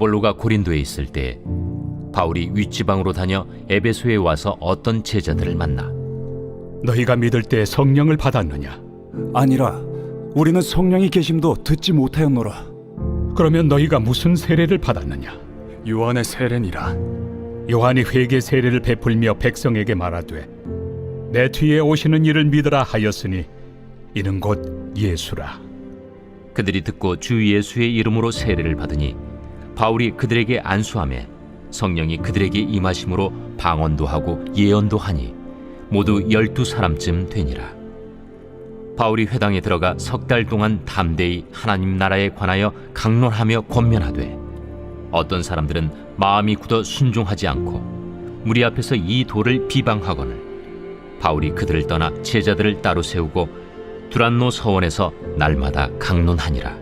아볼로가 고린도에 있을 때 바울이 윗지방으로 다녀 에베소에 와서 어떤 제자들을 만나 너희가 믿을 때 성령을 받았느냐? 아니라 우리는 성령이 계심도 듣지 못하였노라. 그러면 너희가 무슨 세례를 받았느냐? 요한의 세례니라. 요한이 회개 세례를 베풀며 백성에게 말하되 내 뒤에 오시는 이를 믿으라 하였으니 이는 곧 예수라. 그들이 듣고 주 예수의 이름으로 세례를 받으니 바울이 그들에게 안수함에 성령이 그들에게 임하심으로 방언도 하고 예언도 하니 모두 열두 사람쯤 되니라. 바울이 회당에 들어가 석 달 동안 담대히 하나님 나라에 관하여 강론하며 권면하되 어떤 사람들은 마음이 굳어 순종하지 않고 무리 앞에서 이 도를 비방하거늘 바울이 그들을 떠나 제자들을 따로 세우고 두란노 서원에서 날마다 강론하니라.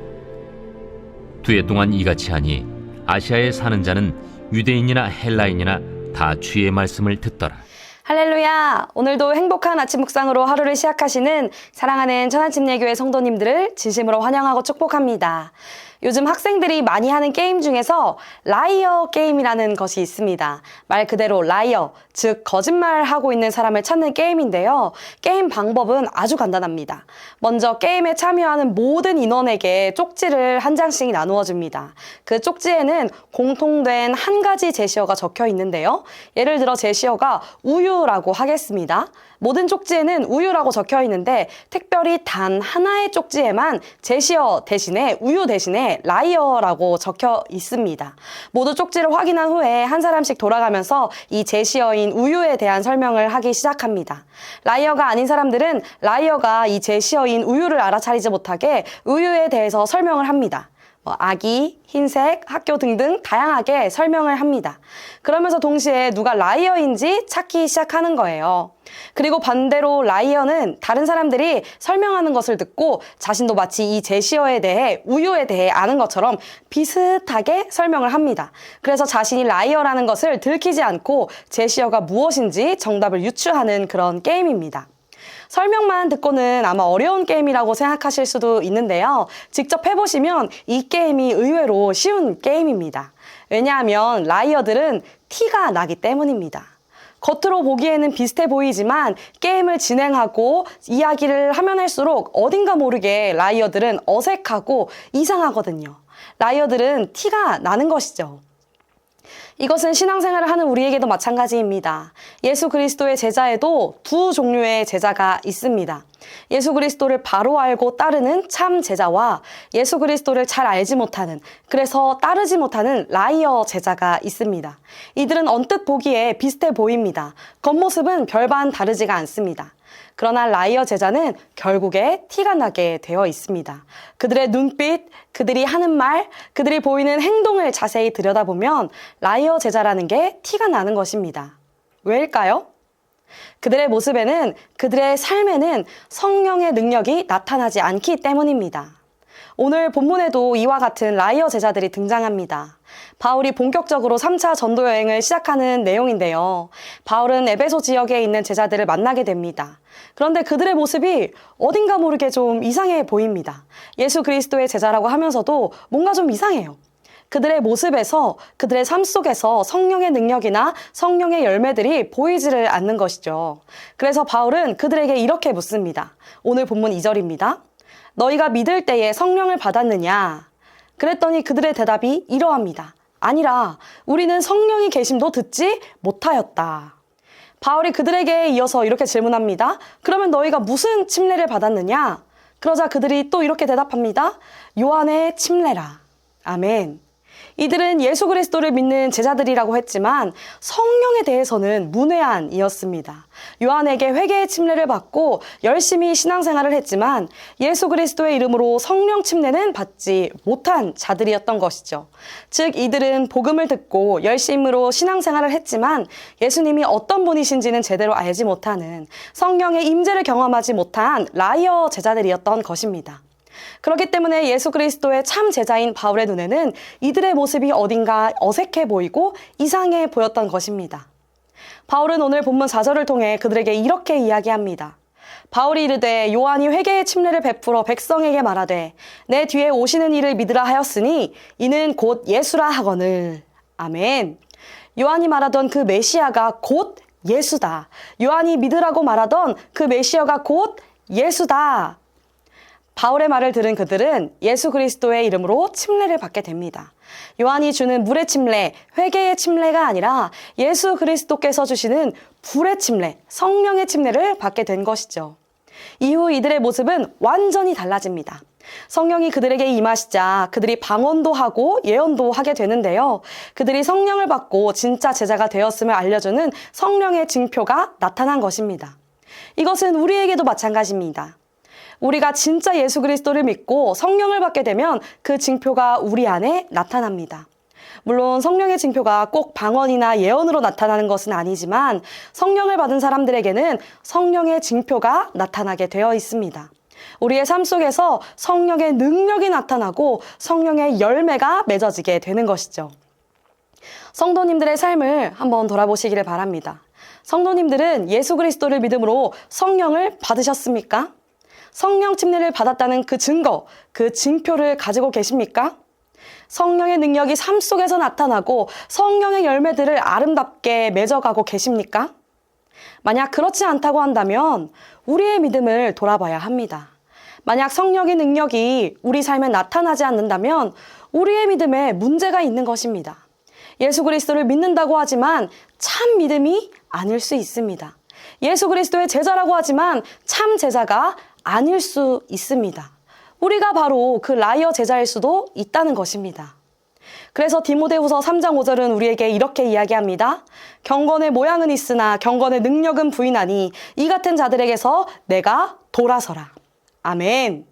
두 해 동안 이같이 하니 아시아에 사는 자는 유대인이나 헬라인이나 다 주의 말씀을 듣더라. 할렐루야! 오늘도 행복한 아침 묵상으로 하루를 시작하시는 사랑하는 천안침례교회 성도님들을 진심으로 환영하고 축복합니다. 요즘 학생들이 많이 하는 게임 중에서 라이어 게임이라는 것이 있습니다. 말 그대로 라이어, 즉 거짓말하고 있는 사람을 찾는 게임인데요. 게임 방법은 아주 간단합니다. 먼저 게임에 참여하는 모든 인원에게 쪽지를 한 장씩 나누어 줍니다. 그 쪽지에는 공통된 한 가지 제시어가 적혀 있는데요. 예를 들어 제시어가 우유라고 하겠습니다. 모든 쪽지에는 우유라고 적혀 있는데 특별히 단 하나의 쪽지에만 제시어 대신에 우유 대신에 라이어라고 적혀 있습니다. 모두 쪽지를 확인한 후에 한 사람씩 돌아가면서 이 제시어인 우유에 대한 설명을 하기 시작합니다. 라이어가 아닌 사람들은 라이어가 이 제시어인 우유를 알아차리지 못하게 우유에 대해서 설명을 합니다. 뭐 아기, 흰색, 학교 등등 다양하게 설명을 합니다. 그러면서 동시에 누가 라이어인지 찾기 시작하는 거예요. 그리고 반대로 라이어는 다른 사람들이 설명하는 것을 듣고 자신도 마치 이 제시어에 대해 우유에 대해 아는 것처럼 비슷하게 설명을 합니다. 그래서 자신이 라이어라는 것을 들키지 않고 제시어가 무엇인지 정답을 유추하는 그런 게임입니다. 설명만 듣고는 아마 어려운 게임이라고 생각하실 수도 있는데요. 직접 해보시면 이 게임이 의외로 쉬운 게임입니다. 왜냐하면 라이어들은 티가 나기 때문입니다. 겉으로 보기에는 비슷해 보이지만 게임을 진행하고 이야기를 하면 할수록 어딘가 모르게 라이어들은 어색하고 이상하거든요. 라이어들은 티가 나는 것이죠. 이것은 신앙생활을 하는 우리에게도 마찬가지입니다. 예수 그리스도의 제자에도 두 종류의 제자가 있습니다. 예수 그리스도를 바로 알고 따르는 참 제자와 예수 그리스도를 잘 알지 못하는, 그래서 따르지 못하는 라이어 제자가 있습니다. 이들은 언뜻 보기에 비슷해 보입니다. 겉모습은 별반 다르지가 않습니다. 그러나 라이어 제자는 결국에 티가 나게 되어 있습니다. 그들의 눈빛, 그들이 하는 말, 그들이 보이는 행동을 자세히 들여다보면 라이어 제자라는 게 티가 나는 것입니다. 왜일까요? 그들의 모습에는 그들의 삶에는 성령의 능력이 나타나지 않기 때문입니다. 오늘 본문에도 이와 같은 라이어 제자들이 등장합니다. 바울이 본격적으로 3차 전도 여행을 시작하는 내용인데요. 바울은 에베소 지역에 있는 제자들을 만나게 됩니다. 그런데 그들의 모습이 어딘가 모르게 좀 이상해 보입니다. 예수 그리스도의 제자라고 하면서도 뭔가 좀 이상해요. 그들의 모습에서 그들의 삶 속에서 성령의 능력이나 성령의 열매들이 보이지를 않는 것이죠. 그래서 바울은 그들에게 이렇게 묻습니다. 오늘 본문 2절입니다. 너희가 믿을 때에 성령을 받았느냐? 그랬더니 그들의 대답이 이러합니다. 아니라 우리는 성령이 계심도 듣지 못하였다. 바울이 그들에게 이어서 이렇게 질문합니다. 그러면 너희가 무슨 침례를 받았느냐? 그러자 그들이 또 이렇게 대답합니다. 요한의 침례라. 아멘. 이들은 예수 그리스도를 믿는 제자들이라고 했지만 성령에 대해서는 문외한이었습니다. 요한에게 회개의 침례를 받고 열심히 신앙생활을 했지만 예수 그리스도의 이름으로 성령 침례는 받지 못한 자들이었던 것이죠. 즉 이들은 복음을 듣고 열심으로 신앙생활을 했지만 예수님이 어떤 분이신지는 제대로 알지 못하는 성령의 임재를 경험하지 못한 라이어 제자들이었던 것입니다. 그렇기 때문에 예수 그리스도의 참 제자인 바울의 눈에는 이들의 모습이 어딘가 어색해 보이고 이상해 보였던 것입니다. 바울은 오늘 본문 4절을 통해 그들에게 이렇게 이야기합니다. 바울이 이르되 요한이 회개의 침례를 베풀어 백성에게 말하되 내 뒤에 오시는 이를 믿으라 하였으니 이는 곧 예수라 하거늘. 아멘. 요한이 말하던 그 메시아가 곧 예수다. 요한이 믿으라고 말하던 그 메시아가 곧 예수다. 바울의 말을 들은 그들은 예수 그리스도의 이름으로 침례를 받게 됩니다. 요한이 주는 물의 침례, 회개의 침례가 아니라 예수 그리스도께서 주시는 불의 침례, 성령의 침례를 받게 된 것이죠. 이후 이들의 모습은 완전히 달라집니다. 성령이 그들에게 임하시자 그들이 방언도 하고 예언도 하게 되는데요. 그들이 성령을 받고 진짜 제자가 되었음을 알려주는 성령의 징표가 나타난 것입니다. 이것은 우리에게도 마찬가지입니다. 우리가 진짜 예수 그리스도를 믿고 성령을 받게 되면 그 징표가 우리 안에 나타납니다. 물론 성령의 징표가 꼭 방언이나 예언으로 나타나는 것은 아니지만 성령을 받은 사람들에게는 성령의 징표가 나타나게 되어 있습니다. 우리의 삶 속에서 성령의 능력이 나타나고 성령의 열매가 맺어지게 되는 것이죠. 성도님들의 삶을 한번 돌아보시기를 바랍니다. 성도님들은 예수 그리스도를 믿음으로 성령을 받으셨습니까? 성령 침례를 받았다는 그 증거, 그 징표를 가지고 계십니까? 성령의 능력이 삶 속에서 나타나고 성령의 열매들을 아름답게 맺어가고 계십니까? 만약 그렇지 않다고 한다면 우리의 믿음을 돌아봐야 합니다. 만약 성령의 능력이 우리 삶에 나타나지 않는다면 우리의 믿음에 문제가 있는 것입니다. 예수 그리스도를 믿는다고 하지만 참 믿음이 아닐 수 있습니다. 예수 그리스도의 제자라고 하지만 참 제자가 아닐 수 있습니다. 우리가 바로 그 라이어 제자일 수도 있다는 것입니다. 그래서 디모데후서 3장 5절은 우리에게 이렇게 이야기합니다. 경건의 모양은 있으나 경건의 능력은 부인하니 이 같은 자들에게서 내가 돌아서라. 아멘.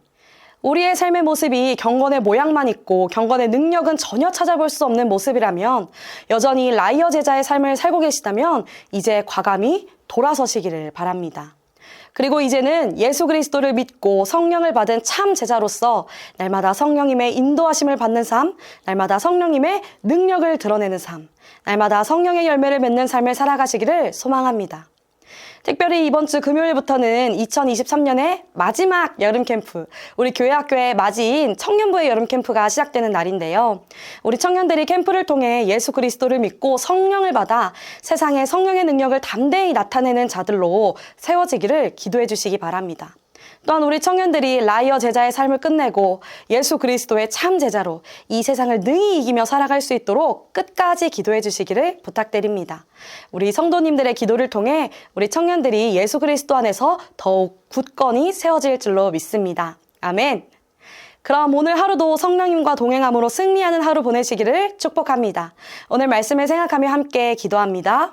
우리의 삶의 모습이 경건의 모양만 있고 경건의 능력은 전혀 찾아볼 수 없는 모습이라면 여전히 라이어 제자의 삶을 살고 계시다면 이제 과감히 돌아서시기를 바랍니다. 그리고 이제는 예수 그리스도를 믿고 성령을 받은 참 제자로서 날마다 성령님의 인도하심을 받는 삶, 날마다 성령님의 능력을 드러내는 삶, 날마다 성령의 열매를 맺는 삶을 살아가시기를 소망합니다. 특별히 이번 주 금요일부터는 2023년의 마지막 여름 캠프, 우리 교회 학교의 맞이인 청년부의 여름 캠프가 시작되는 날인데요. 우리 청년들이 캠프를 통해 예수 그리스도를 믿고 성령을 받아 세상에 성령의 능력을 담대히 나타내는 자들로 세워지기를 기도해 주시기 바랍니다. 또한 우리 청년들이 라이어 제자의 삶을 끝내고 예수 그리스도의 참 제자로 이 세상을 능히 이기며 살아갈 수 있도록 끝까지 기도해 주시기를 부탁드립니다. 우리 성도님들의 기도를 통해 우리 청년들이 예수 그리스도 안에서 더욱 굳건히 세워질 줄로 믿습니다. 아멘. 그럼 오늘 하루도 성령님과 동행함으로 승리하는 하루 보내시기를 축복합니다. 오늘 말씀을 생각하며 함께 기도합니다.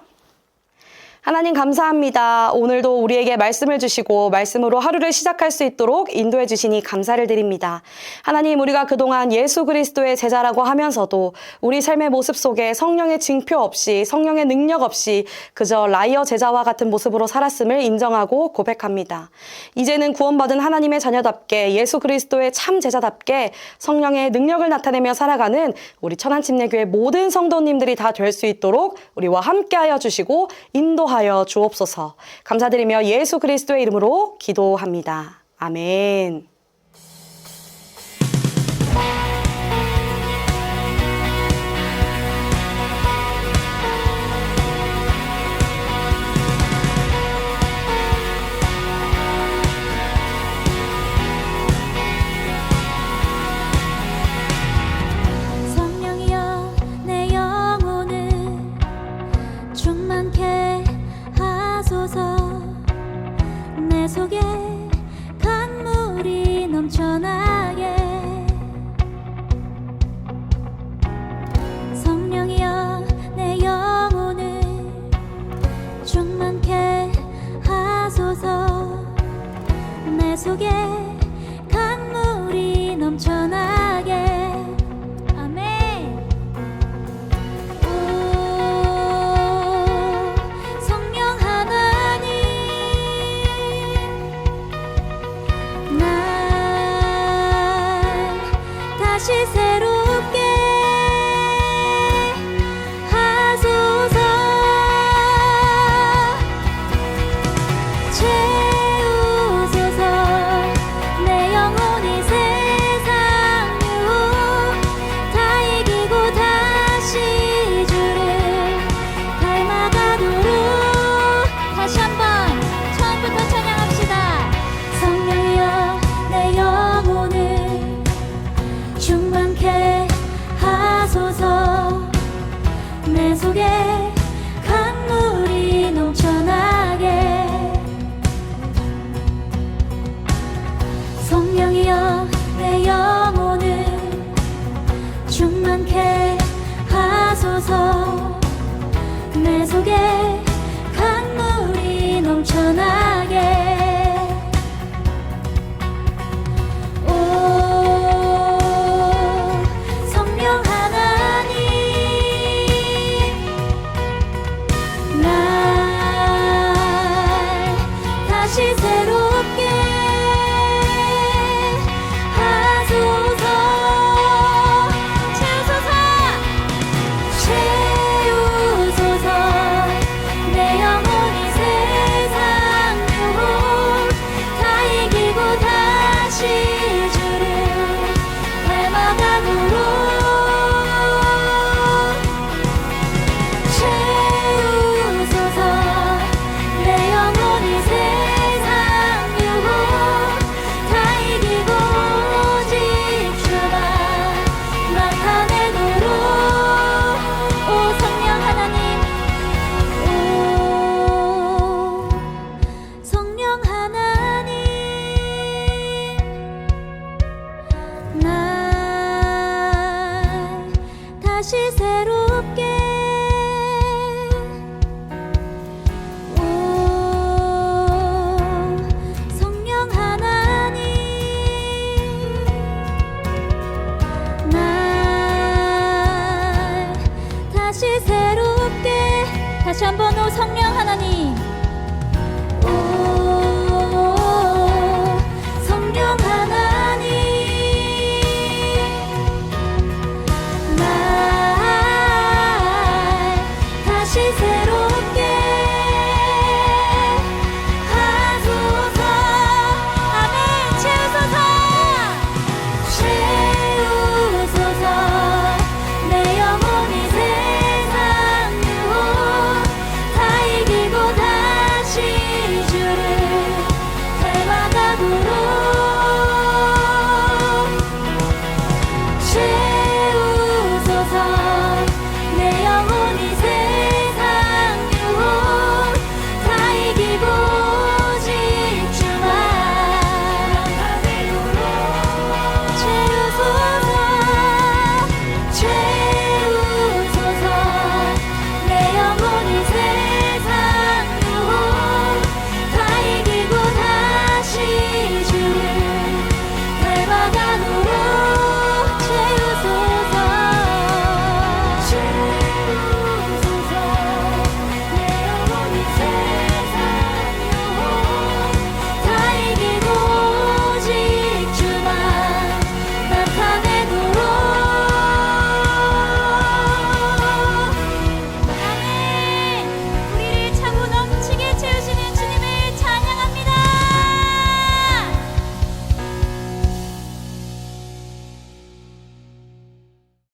하나님 감사합니다. 오늘도 우리에게 말씀을 주시고 말씀으로 하루를 시작할 수 있도록 인도해 주시니 감사를 드립니다. 하나님 우리가 그동안 예수 그리스도의 제자라고 하면서도 우리 삶의 모습 속에 성령의 징표 없이 성령의 능력 없이 그저 라이어 제자와 같은 모습으로 살았음을 인정하고 고백합니다. 이제는 구원받은 하나님의 자녀답게 예수 그리스도의 참 제자답게 성령의 능력을 나타내며 살아가는 우리 천안침례교회 모든 성도님들이 다 될 수 있도록 우리와 함께하여 주시고 인도하 여 주옵소서. 감사드리며 예수 그리스도의 이름으로 기도합니다. 아멘. 속에 강물이 넘쳐나. 다시 한번 오 성령 하나님.